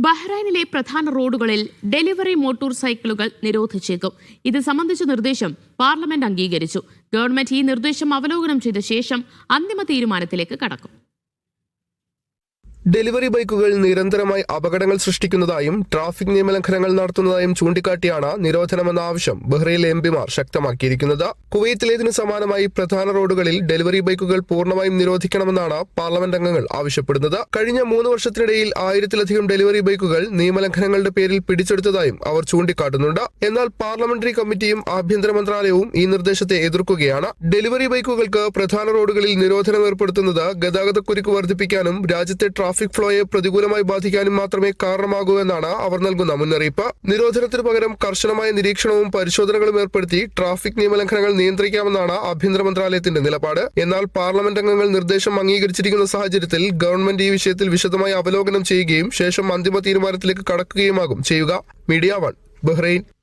ബഹ്റൈനിലെ പ്രധാന റോഡുകളിൽ delivery motor സൈക്കിളുകൾ നിരോധിച്ചേക്കും. ഇത് സംബന്ധിച്ച നിർദ്ദേശം പാർലമെന്റ് അംഗീകരിച്ചു. ഗവൺമെന്റ് ഈ നിർദ്ദേശം അവലോകനം ചെയ്ത ശേഷം അന്തിമ തീരുമാനത്തിലേക്ക് കടക്കും. ഡെലിവറി ബൈക്കുകൾ നിരന്തരമായി അപകടങ്ങൾ സൃഷ്ടിക്കുന്നതായും ട്രാഫിക് നിയമലംഘനങ്ങൾ നടത്തുന്നതായും ചൂണ്ടിക്കാട്ടിയാണ് നിരോധനമെന്ന ആവശ്യം ബഹ്റൈൻ എം പിമാർ ശക്തമാക്കിയിരിക്കുന്നത്. കുവൈത്തിലേതിന് സമാനമായി പ്രധാന റോഡുകളിൽ ഡെലിവറി ബൈക്കുകൾ പൂർണമായും നിരോധിക്കണമെന്നാണ് പാർലമെന്റ് അംഗങ്ങൾ ആവശ്യപ്പെടുന്നത്. കഴിഞ്ഞ മൂന്ന് വർഷത്തിനിടയിൽ ആയിരത്തിലധികം ഡെലിവറി ബൈക്കുകൾ നിയമലംഘനങ്ങളുടെ പേരിൽ പിടിച്ചെടുത്തതായും അവർ ചൂണ്ടിക്കാട്ടുന്നുണ്ട്. എന്നാൽ പാർലമെന്ററി കമ്മിറ്റിയും ആഭ്യന്തര മന്ത്രാലയവും ഈ നിർദ്ദേശത്തെ എതിർക്കുകയാണ്. ഡെലിവറി ബൈക്കുകൾക്ക് പ്രധാന റോഡുകളിൽ നിരോധനം ഏർപ്പെടുത്തുന്നത് ഗതാഗതക്കുരുക്ക് വർദ്ധിപ്പിക്കാനും രാജ്യത്തെ ട്രാഫിക് ഫ്ലോയെ പ്രതികൂലമായി ബാധിക്കാനും മാത്രമേ കാരണമാകൂ എന്നാണ് അവർ നൽകുന്ന മുന്നറിയിപ്പ്. നിരോധനത്തിന് പകരം കർശനമായ നിരീക്ഷണവും പരിശോധനകളും ഏർപ്പെടുത്തി ട്രാഫിക് നിയമലംഘനങ്ങൾ നിയന്ത്രിക്കാമെന്നാണ് ആഭ്യന്തര മന്ത്രാലയത്തിന്റെ നിലപാട്. എന്നാൽ പാർലമെന്റ് അംഗങ്ങൾ നിർദ്ദേശം അംഗീകരിച്ചിരിക്കുന്ന സാഹചര്യത്തിൽ ഗവൺമെന്റ് ഈ വിഷയത്തിൽ വിശദമായി അവലോകനം ചെയ്യുകയും ശേഷം അന്തിമ തീരുമാനത്തിലേക്ക് കടക്കുകയുമാകും ചെയ്യുക. Media one Bahrain.